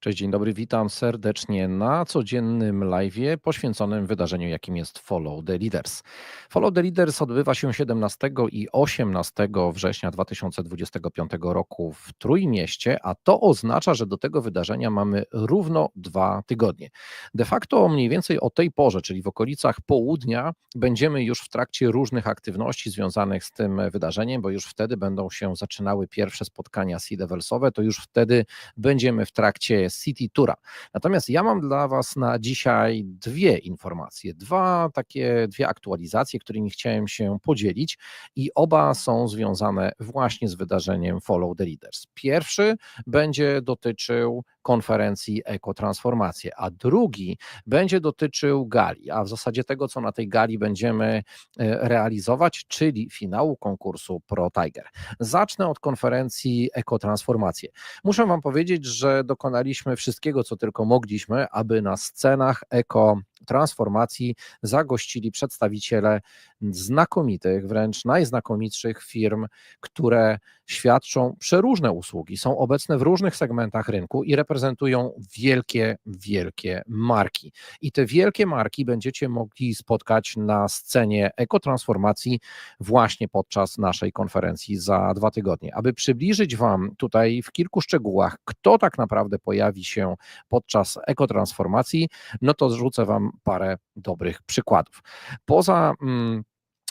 Cześć, dzień dobry, witam serdecznie na codziennym live'ie poświęconym wydarzeniu, jakim jest Follow the Leaders. Follow the Leaders odbywa się 17 i 18 września 2025 roku w Trójmieście, a to oznacza, że do tego wydarzenia mamy równo dwa tygodnie. De facto mniej więcej o tej porze, czyli w okolicach południa, będziemy już w trakcie różnych aktywności związanych z tym wydarzeniem, bo już wtedy będą się zaczynały pierwsze spotkania C-levelsowe, to już wtedy będziemy w trakcie City Toura. Natomiast ja mam dla Was na dzisiaj dwie informacje, dwa takie, dwie aktualizacje, którymi chciałem się podzielić i oba są związane właśnie z wydarzeniem Follow the Leaders. Pierwszy będzie dotyczył konferencji Ekotransformacje, a drugi będzie dotyczył gali, a w zasadzie tego, co na tej gali będziemy e, realizować, czyli finału konkursu Pro Tiger. Zacznę od konferencji Ekotransformacje. Muszę Wam powiedzieć, że dokonaliśmy wszystkiego, co tylko mogliśmy, aby na scenach eko transformacji zagościli przedstawiciele znakomitych, wręcz najznakomitszych firm, które świadczą przeróżne usługi, są obecne w różnych segmentach rynku i reprezentują wielkie, wielkie marki. I te wielkie marki będziecie mogli spotkać na scenie ekotransformacji właśnie podczas naszej konferencji za dwa tygodnie. Aby przybliżyć Wam tutaj w kilku szczegółach, kto tak naprawdę pojawi się podczas ekotransformacji, no to zrzucę Wam parę dobrych przykładów. Poza mm,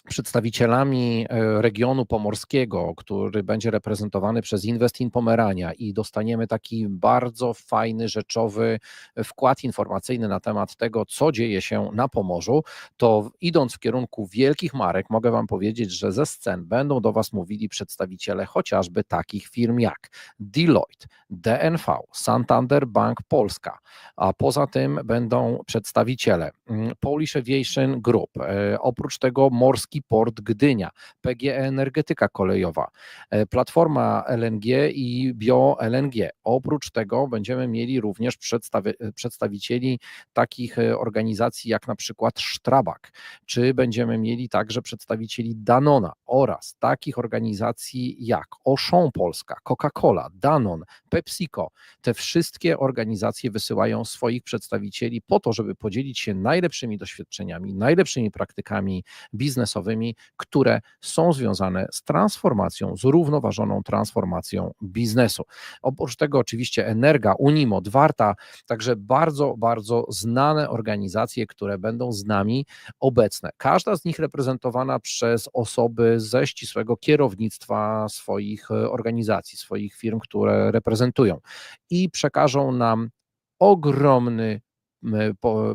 przedstawicielami e, regionu pomorskiego, który będzie reprezentowany przez Invest in Pomerania i dostaniemy taki bardzo fajny, rzeczowy wkład informacyjny na temat tego, co dzieje się na Pomorzu, to idąc w kierunku wielkich marek, mogę Wam powiedzieć, że ze scen będą do Was mówili przedstawiciele chociażby takich firm jak Deloitte, DNV, Santander Bank Polska, a poza tym będą przedstawiciele mm, Polish Aviation Group, e, oprócz tego Morski Port Gdynia, PGE Energetyka Kolejowa, e, Platforma LNG i BioLNG. Oprócz tego będziemy mieli również przedstawi przedstawicieli takich e, organizacji jak na przykład Strabag, czy będziemy mieli także przedstawicieli Danona oraz takich organizacji jak Auchan Polska, Coca-Cola, Danon, PepsiCo. Te wszystkie organizacje wysyłają swoich przedstawicieli po to, żeby podzielić się najlepszymi doświadczeniami, najlepszymi praktykami biznesowymi, które są związane z transformacją, zrównoważoną transformacją biznesu. Oprócz tego oczywiście Energa, Unimod, Warta, także bardzo, bardzo znane organizacje, które będą z nami obecne. Każda z nich reprezentowana przez osoby ze ścisłego kierownictwa swoich e, organizacji, swoich firm, które reprezentują i przekażą nam ogromny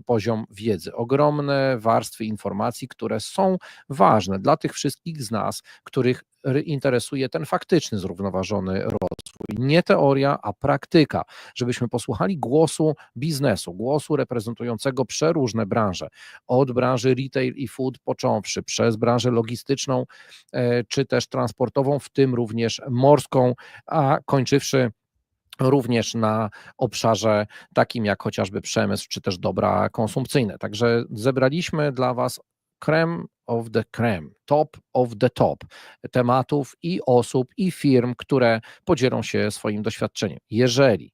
poziom wiedzy, ogromne warstwy informacji, które są ważne dla tych wszystkich z nas, których interesuje ten faktyczny, zrównoważony rozwój. Nie teoria, a praktyka, żebyśmy posłuchali głosu biznesu, głosu reprezentującego przeróżne branże, od branży retail i food począwszy, przez branżę logistyczną, e, czy też transportową, w tym również morską, a kończywszy również na obszarze takim jak chociażby przemysł, czy też dobra konsumpcyjne. Także zebraliśmy dla Was creme of the creme, top of the top tematów i osób, i firm, które podzielą się swoim doświadczeniem. Jeżeli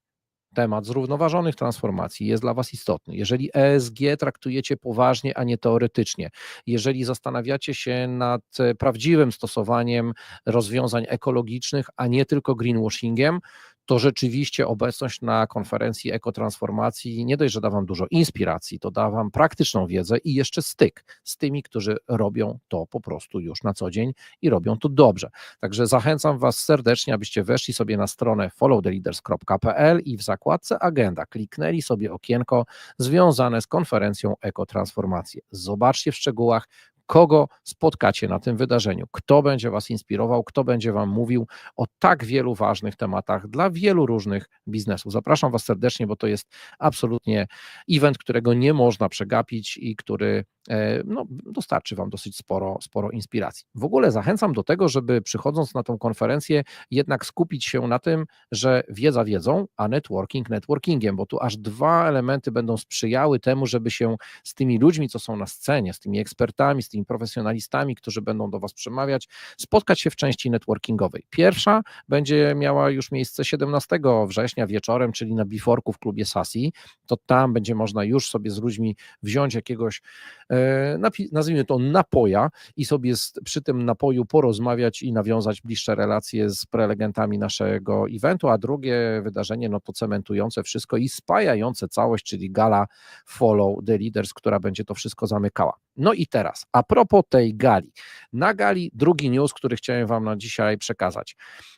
temat zrównoważonych transformacji jest dla Was istotny, jeżeli ESG traktujecie poważnie, a nie teoretycznie, jeżeli zastanawiacie się nad prawdziwym stosowaniem rozwiązań ekologicznych, a nie tylko greenwashingiem, to rzeczywiście obecność na konferencji ekotransformacji nie dość, że da Wam dużo inspiracji, to da Wam praktyczną wiedzę i jeszcze styk z tymi, którzy robią to po prostu już na co dzień i robią to dobrze. Także zachęcam Was serdecznie, abyście weszli sobie na stronę followtheleaders.pl i w zakładce agenda kliknęli sobie okienko związane z konferencją ekotransformacji. Zobaczcie w szczegółach, kogo spotkacie na tym wydarzeniu, kto będzie Was inspirował, kto będzie Wam mówił o tak wielu ważnych tematach dla wielu różnych biznesów. Zapraszam Was serdecznie, bo to jest absolutnie event, którego nie można przegapić i który E, no, dostarczy Wam dosyć sporo, sporo inspiracji. W ogóle zachęcam do tego, żeby przychodząc na tą konferencję, jednak skupić się na tym, że wiedza wiedzą, a networking networkingiem, bo tu aż dwa elementy będą sprzyjały temu, żeby się z tymi ludźmi, co są na scenie, z tymi ekspertami, z tymi profesjonalistami, którzy będą do Was przemawiać, spotkać się w części networkingowej. Pierwsza będzie miała już miejsce 17 września wieczorem, czyli na Biforku w klubie Sasi. To tam będzie można już sobie z ludźmi wziąć jakiegoś, e, nazwijmy to napoja i sobie przy tym napoju porozmawiać i nawiązać bliższe relacje z prelegentami naszego eventu, a drugie wydarzenie, no to cementujące wszystko i spajające całość, czyli gala Follow the Leaders, która będzie to wszystko zamykała. No i teraz, a propos tej gali. Na gali drugi news, który chciałem Wam na dzisiaj przekazać.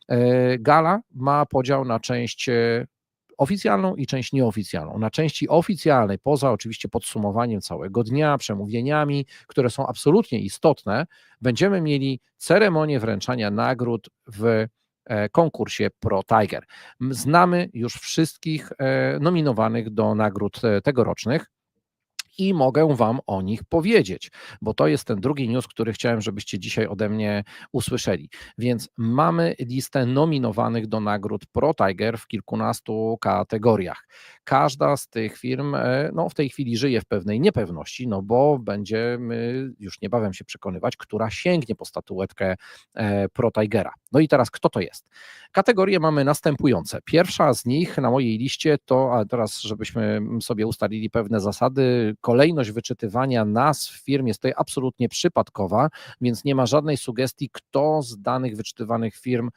E, gala ma podział na część e, oficjalną i część nieoficjalną. Na części oficjalnej, poza oczywiście podsumowaniem całego dnia, przemówieniami, które są absolutnie istotne, będziemy mieli ceremonię wręczania nagród w e, konkursie Pro Tiger. Znamy już wszystkich nominowanych do nagród tegorocznych i mogę Wam o nich powiedzieć, bo to jest ten drugi news, który chciałem, żebyście dzisiaj ode mnie usłyszeli. Więc mamy listę nominowanych do nagród Pro Tiger w kilkunastu kategoriach. Każda z tych firm e, no, w tej chwili żyje w pewnej niepewności, no bo będziemy już niebawem się przekonywać, która sięgnie po statuetkę e, Pro Tigera. No i teraz kto to jest? Kategorie mamy następujące. Pierwsza z nich na mojej liście to, a teraz żebyśmy sobie ustalili pewne zasady, kolejność wyczytywania nazw firm jest tutaj absolutnie przypadkowa, więc nie ma żadnej sugestii, kto z danych wyczytywanych firm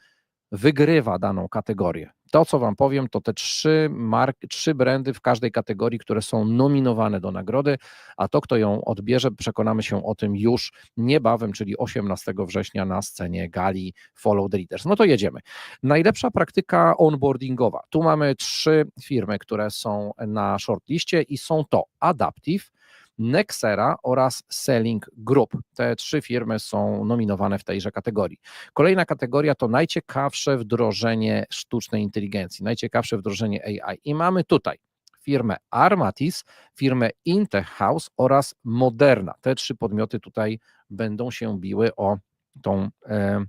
wygrywa daną kategorię. To, co Wam powiem, to te trzy, mark, trzy brandy w każdej kategorii, które są nominowane do nagrody, a to, kto ją odbierze, przekonamy się o tym już niebawem, czyli 18 września na scenie gali Follow the Leaders. No to jedziemy. Najlepsza praktyka onboardingowa. Tu mamy trzy firmy, które są na shortliście i są to Adaptive, Nexera oraz Selling Group. Te trzy firmy są nominowane w tejże kategorii. Kolejna kategoria to najciekawsze wdrożenie sztucznej inteligencji, najciekawsze wdrożenie AI. I mamy tutaj firmę Armatis, firmę Intech House oraz Moderna. Te trzy podmioty tutaj będą się biły o tą e,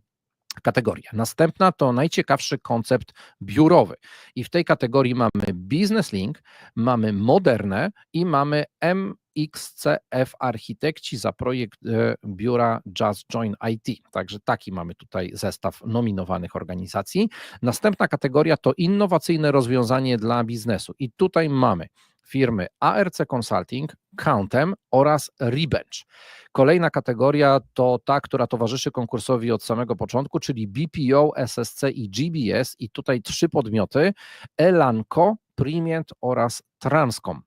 kategoria. Następna to najciekawszy koncept biurowy. I w tej kategorii mamy Business Link, mamy Moderne i mamy MXCF Architekci za projekt e, biura Just Join IT. Także taki mamy tutaj zestaw nominowanych organizacji. Następna kategoria to innowacyjne rozwiązanie dla biznesu. I tutaj mamy firmy ARC Consulting, Countem oraz Rebench. Kolejna kategoria to ta, która towarzyszy konkursowi od samego początku, czyli BPO, SSC i GBS i tutaj trzy podmioty, Elanco, Primient oraz Transcom.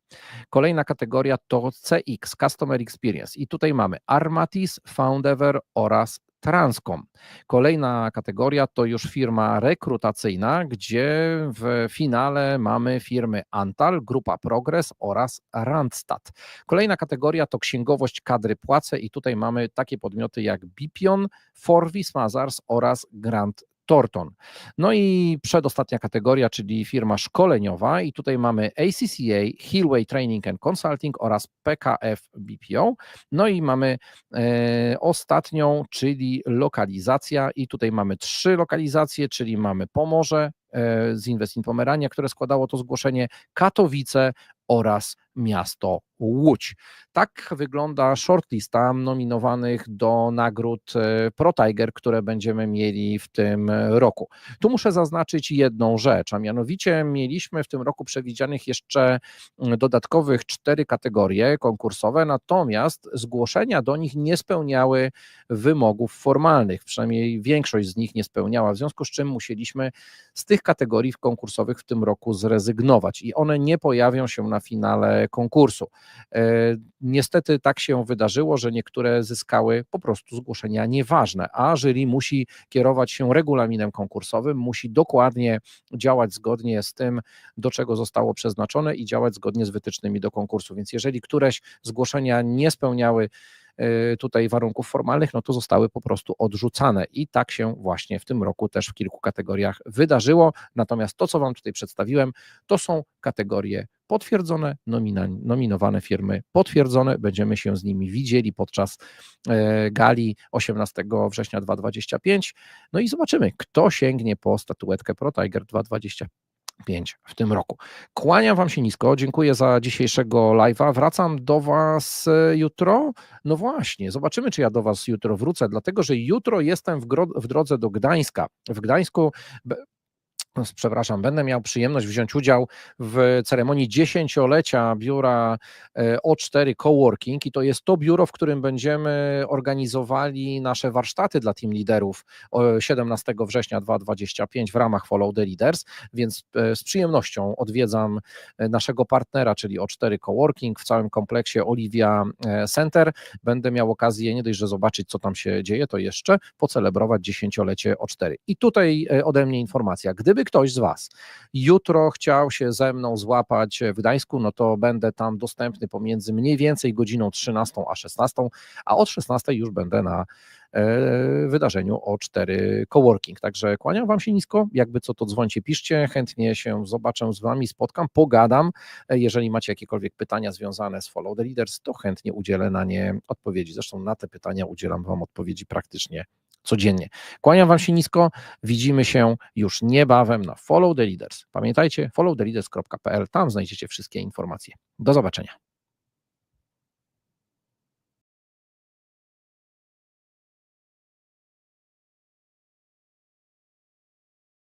Kolejna kategoria to CX, Customer Experience i tutaj mamy Armatis, Foundever oraz Transcom. Kolejna kategoria to już firma rekrutacyjna, gdzie w finale mamy firmy Antal, Grupa Progress oraz Randstad. Kolejna kategoria to księgowość kadry płace i tutaj mamy takie podmioty jak Bipion, Forvis Mazars oraz Grant Torton. No i przedostatnia kategoria, czyli firma szkoleniowa i tutaj mamy ACCA, Hillway Training and Consulting oraz PKF BPO. No i mamy e, ostatnią, czyli lokalizacja i tutaj mamy trzy lokalizacje, czyli mamy Pomorze, e, z Inwestin Pomerania, które składało to zgłoszenie, Katowice oraz miasto Łódź. Tak wygląda shortlista nominowanych do nagród e, Pro Tiger, które będziemy mieli w tym roku. Tu muszę zaznaczyć jedną rzecz, a mianowicie mieliśmy w tym roku przewidzianych jeszcze dodatkowych cztery kategorie konkursowe, natomiast zgłoszenia do nich nie spełniały wymogów formalnych, przynajmniej większość z nich nie spełniała, w związku z czym musieliśmy z tych kategorii konkursowych w tym roku zrezygnować i one nie pojawią się na finale konkursu. E, niestety tak się wydarzyło, że niektóre zyskały po prostu zgłoszenia nieważne, a jury musi kierować się regulaminem konkursowym, musi dokładnie działać zgodnie z tym, do czego zostało przeznaczone i działać zgodnie z wytycznymi do konkursu. Więc jeżeli któreś zgłoszenia nie spełniały Y, tutaj warunków formalnych, no to zostały po prostu odrzucane i tak się właśnie w tym roku też w kilku kategoriach wydarzyło. Natomiast to, co Wam tutaj przedstawiłem, to są kategorie potwierdzone, nominowane firmy potwierdzone. Będziemy się z nimi widzieli podczas e, gali 18 września 2025. No i zobaczymy, kto sięgnie po statuetkę ProTiger 2025. 5 w tym roku. Kłaniam Wam się nisko, dziękuję za dzisiejszego live'a. Wracam do Was e, jutro. No właśnie, zobaczymy, czy ja do Was jutro wrócę, dlatego że jutro jestem w, w drodze do Gdańska. W Gdańsku przepraszam, będę miał przyjemność wziąć udział w ceremonii dziesięciolecia biura e, O4 Coworking i to jest to biuro, w którym będziemy organizowali nasze warsztaty dla team liderów o 17 września 2025 w ramach Follow the Leaders, więc e, z przyjemnością odwiedzam e, naszego partnera, czyli O4 Coworking w całym kompleksie Olivia Center. Będę miał okazję nie dość, że zobaczyć, co tam się dzieje, to jeszcze pocelebrować dziesięciolecie O4. I tutaj ode mnie informacja, gdyby ktoś z Was jutro chciał się ze mną złapać w Gdańsku, no to będę tam dostępny pomiędzy mniej więcej godziną 13 a 16, a od 16 już będę na e, wydarzeniu O4 Coworking. Także kłaniam Wam się nisko, jakby co to dzwońcie, piszcie, chętnie się zobaczę z Wami, spotkam, pogadam. E, Jeżeli macie jakiekolwiek pytania związane z Follow the Leaders, to chętnie udzielę na nie odpowiedzi. Zresztą na te pytania udzielam Wam odpowiedzi praktycznie codziennie. Kłaniam Wam się nisko, widzimy się już niebawem na Follow the Leaders. Pamiętajcie, followtheleaders.pl, tam znajdziecie wszystkie informacje. Do zobaczenia.